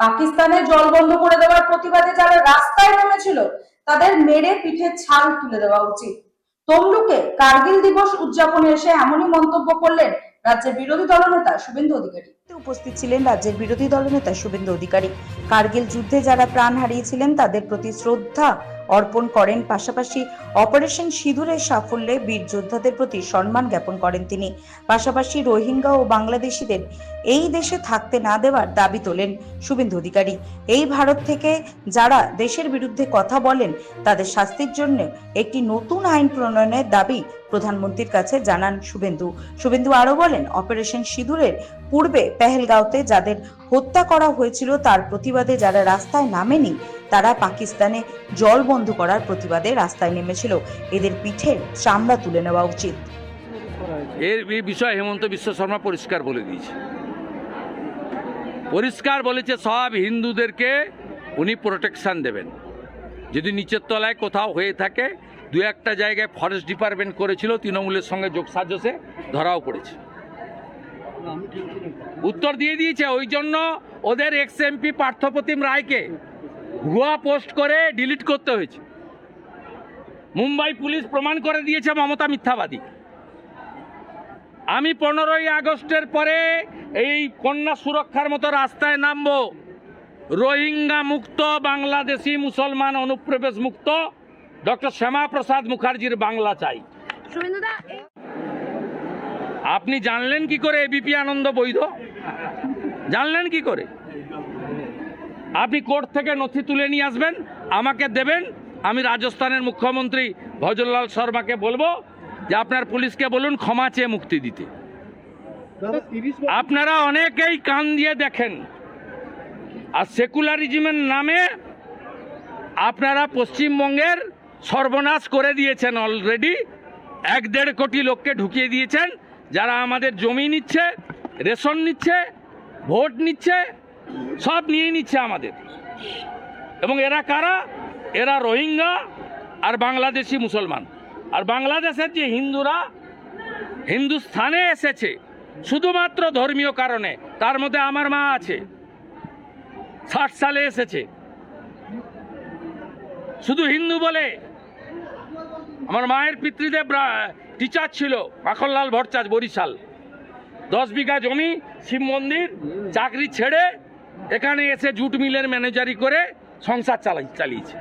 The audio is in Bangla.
পাকিস্তানের জল বন্ধ করে দেওয়ার প্রতিবাদে যারা রাস্তায় নেমেছিল, তাদের মেরে পিঠে ছাল তুলে দেওয়া উচিত। তমলুকে কার্গিল দিবস উদযাপনে এসে এমনই মন্তব্য করলেন রাজ্যের বিরোধী দলনেতা শুভেন্দু অধিকারী। উপস্থিত ছিলেন রাজ্যের বিরোধী দলনেতা শুভেন্দু অধিকারী। কার্গিল যুদ্ধে যারা প্রাণ হারিয়েছিলেন, তাদের প্রতি শ্রদ্ধা অর্পণ করেন। পাশাপাশি অপারেশন সিঁদুরের সাফল্যে বীর যোদ্ধাদের প্রতি সম্মান জ্ঞাপন করেন তিনি। পাশাপাশি রোহিঙ্গা ও বাংলাদেশিদের এই দেশে থাকতে না দেওয়ার দাবি তোলেন শুভেন্দু অধিকারী। এই ভারত থেকে যারা দেশের বিরুদ্ধে কথা বলেন, তাদের শাস্তির জন্য একটি নতুন আইন প্রণয়নের দাবি প্রধানমন্ত্রীর কাছে জানান শুভেন্দু। শুভেন্দু আরও বলেন, অপারেশন সিঁদুরের পূর্বে পেহেলগাঁওতে যাদের হত্যা করা হয়েছিল, তার প্রতিবাদে যারা রাস্তায় নামেনি, তারা পাকিস্তানে জল বন্ধ করার প্রতিবাদে রাস্তায় নেমেছিল। এদের পিঠের চামড়া তুলে নেওয়া উচিত। এর এই বিষয়ে হেমন্ত বিশ্ব শর্মা পরিষ্কার বলে দিয়েছে। পরিষ্কার বলেছে, সব হিন্দুদেরকে উনি প্রোটেকশন দেবেন। যদি নিচের তলায় কোথাও হয়ে থাকে দু একটা জায়গায় ফরেস্ট ডিপার্টমেন্ট করেছিল, তৃণমূলের সঙ্গে যোগসাজসে ধরাও পড়েছে। উত্তর দিয়ে দিয়েছে, ওই জন্য ওদের এক্স এমপি পার্থপ্রতিম রায়কে ভুয়া পোস্ট করে ডিলিট করতে হয়েছে। মুম্বাই পুলিশ প্রমাণ করে দিয়েছে মমতা মিথ্যাবাদী। আমি পনেরোই আগস্টের পরে এই কন্যা সুরক্ষার মতো রাস্তায় নামবো। রোহিঙ্গা মুক্ত, বাংলাদেশি, মুসলমান, অনুপ্রবেশ মুক্ত ডক্টর শ্যামাপ্রসাদ মুখার্জির বাংলা চাই। আপনি জানলেন কি করে এবিপি আনন্দ বৈধ? জানলেন কি করে? আপনি কোর্ট থেকে নথি তুলে নিয়ে আসবেন আমাকে দেবেন আমি রাজস্থানের মুখ্যমন্ত্রী ভজনলাল শর্মাকে বলব যে আপনার পুলিশকে বলুন ক্ষমা চেয়ে মুক্তি দিতে। আপনারা অনেকেই কান দিয়ে দেখেন। আর সেকুলারিজমের নামে আপনারা পশ্চিমবঙ্গের সর্বনাশ করে দিয়েছেন অলরেডি এক দেড় কোটি লোককে ঢুকিয়ে দিয়েছেন, যারা আমাদের জমি নিচ্ছে, রেশন নিচ্ছে, ভোট নিচ্ছে, সব নিয়ে নিচ্ছে আমাদের। এবং এরা কারা? এরা রোহিঙ্গা আর বাংলাদেশি মুসলমান। আর বাংলাদেশের যে হিন্দুরা, হিন্দুস্থানে এসেছে, শুধুমাত্র ধর্মীয় কারণে, তার মধ্যে আমার মা আছে, ষাট সালে এসেছে। শুধু হিন্দু বলে আমার মায়ের পিতৃদেব টিচার ছিল মাখনলাল ভট্টাচ বরিশাল। দশ বিঘা জমি শিব মন্দির চাকরি ছেড়ে এখানে এসে জুট মিলের ম্যানেজারি করে সংসার চালাই চালিয়েছে।